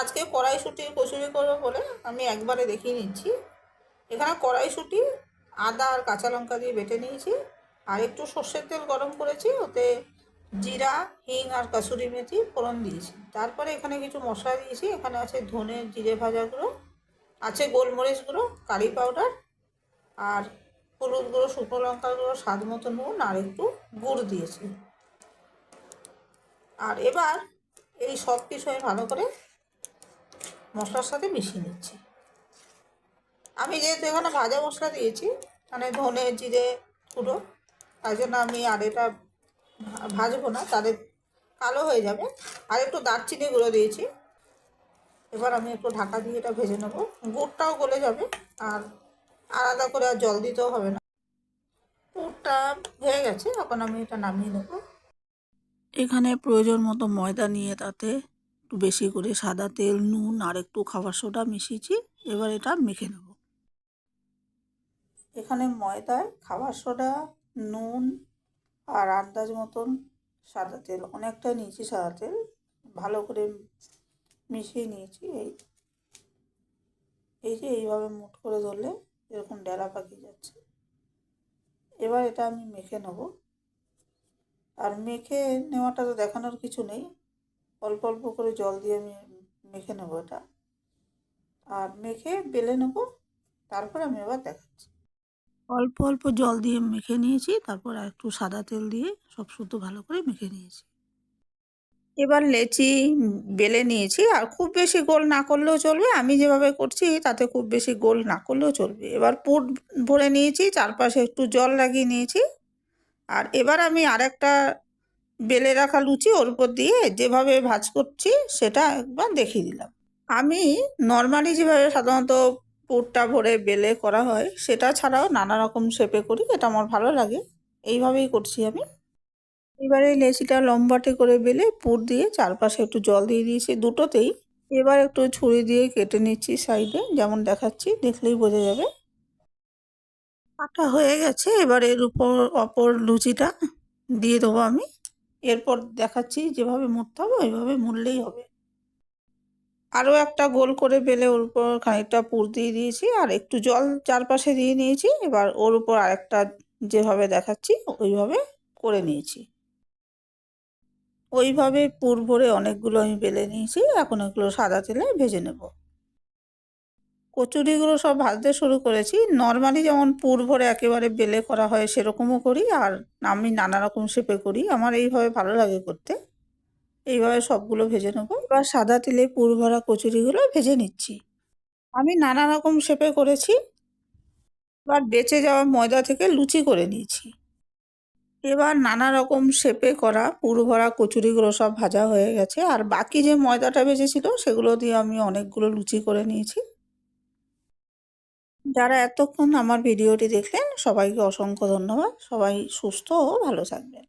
আজকে কড়াইশুঁটি কচুরি করব বলে আমি একবারে দেখিয়ে নিচ্ছি। এখানে কড়াইশুঁটি, আদা আর কাঁচা লঙ্কা দিয়ে বেটে নিয়েছি। আর একটু সর্ষের তেল গরম করেছি, ওতে জিরা, হিং আর কাসুরি মেথি ফোড়ন দিয়েছি। তারপরে এখানে কিছু মশলা দিয়েছি, এখানে আছে ধনে জিরে ভাজা গুঁড়ো, আছে গোলমরিচ গুঁড়ো, কারি পাউডার আর হলুদ গুঁড়ো, শুকনো লঙ্কার গুঁড়ো, স্বাদ মতো নুন আর একটু গুড় দিয়েছি। আর এবার এই সব কিছু ভালো করে মশলার সাথে মিশিয়ে নিচ্ছি। আমি যেহেতু এখানে ভাজা মশলা দিয়েছি মানে ধনে, জিরে, গুঁড়ো তাই জন্য আমি আর এটা ভাজবো না, তাহলে কালো হয়ে যাবে। আর একটু দারচিনি গুঁড়ো দিয়েছি। এবার আমি একটু ঢাকা দিয়ে এটা ভেজে নেব। গুড়টাও গলে যাবে, আর আলাদা করে আর জল দিতেও হবে না। পুরটা হয়ে গেছে, এখন আমি এটা নামিয়ে নেব। এখানে প্রয়োজন মতো ময়দা নিয়ে তাতে একটু বেশি করে সাদা তেল, নুন আর একটু খাবার সোডা মিশিয়েছি। এবার এটা মেখে নেব। এখানে ময়দায় খাবার সোডা, নুন আর আন্দাজ মতন সাদা তেল অনেকটা নিয়েছি সাদা তেল। ভালো করে মিশিয়ে নিয়েছি এই। এই যে এইভাবে মুট করে ধরলে এরকম ডেলা পাকিয়ে যাচ্ছে। এবার এটা আমি মেখে নেব। আর মেখে নেওয়াটা তো দেখানোর কিছু নেই। অল্প অল্প করে জল দিয়ে আমি মেখে নেব এটা। আর মেখে বেলে নেব, তারপর আমি এবার দেখাচ্ছি। অল্প অল্প জল দিয়ে মেখে নিয়েছি, তারপর একটু সাদা তেল দিয়ে সব শুদ্ধ ভালো করে মেখে নিয়েছি। এবার লেচি বেলে নিয়েছি, আর খুব বেশি গোল না করলেও চলবে। আমি যেভাবে করছি, তাতে খুব বেশি গোল না করলেও চলবে। এবার পুর ভরে নিয়েছি, চারপাশে একটু জল লাগিয়ে নিয়েছি। আর এবার আমি আরেকটা বেলে রাখা লুচি ওর উপর দিয়ে যেভাবে ভাজ করছি সেটা একবার দেখিয়ে দিলাম। আমি নর্মালি যেভাবে সাধারণত পুরটা ভরে বেলে করা হয়, সেটা ছাড়াও নানা রকম শেপে করি, এটা আমার ভালো লাগে। এইভাবেই করছি আমি। এবারে লেচিটা লম্বাটে করে বেলে পুর দিয়ে চারপাশে একটু জল দিয়ে দিয়েছি দুটোতেই। এবার একটু ছুরি দিয়ে কেটে নিচ্ছি সাইডে, যেমন দেখাচ্ছি, দেখলেই বোঝা যাবে। কাটা হয়ে গেছে, এবার এর উপর অপর লুচিটা দিয়ে দেবো আমি। এরপর দেখাচ্ছি যেভাবে মুড়তে হবে, ওইভাবে মুড়লেই হবে। আরও একটা গোল করে বেলে ওর উপর খানিকটা পুর দিয়ে দিয়েছি আর একটু জল চারপাশে দিয়ে নিয়েছি। এবার ওর উপর আরেকটা যেভাবে দেখাচ্ছি, ওইভাবে করে নিয়েছি। ওইভাবে পুর ভরে অনেকগুলো আমি বেলে নিয়েছি। এখন এগুলো সাদা তেলে ভেজে নেব। কচুরিগুলো সব ভাজতে শুরু করেছি। নর্মালি যেমন পুর ভরে একেবারে বেলে করা হয় সেরকমও করি আর আমি নানা রকম শেপে করি। আমার এইভাবে ভালো লাগে করতে। এইভাবে সবগুলো ভেজে নেব। এবার সাদা তেলে পুর ভরা কচুরিগুলো ভেজে নিচ্ছি। আমি নানা রকম শেপে করেছি। এবার বেঁচে যাওয়া ময়দা থেকে লুচি করে নিয়েছি। এবার নানা রকম শেপে করা পুরো ভরা কচুরিগুলো সব ভাজা হয়ে গেছে। আর বাকি যে ময়দাটা বেঁচেছিল সেগুলো দিয়ে আমি অনেকগুলো লুচি করে নিয়েছি। যারা এতক্ষণ আমার ভিডিওটি দেখলেন সবাইকে অসংখ্য ধন্যবাদ। সবাই সুস্থ ও ভালো থাকবেন।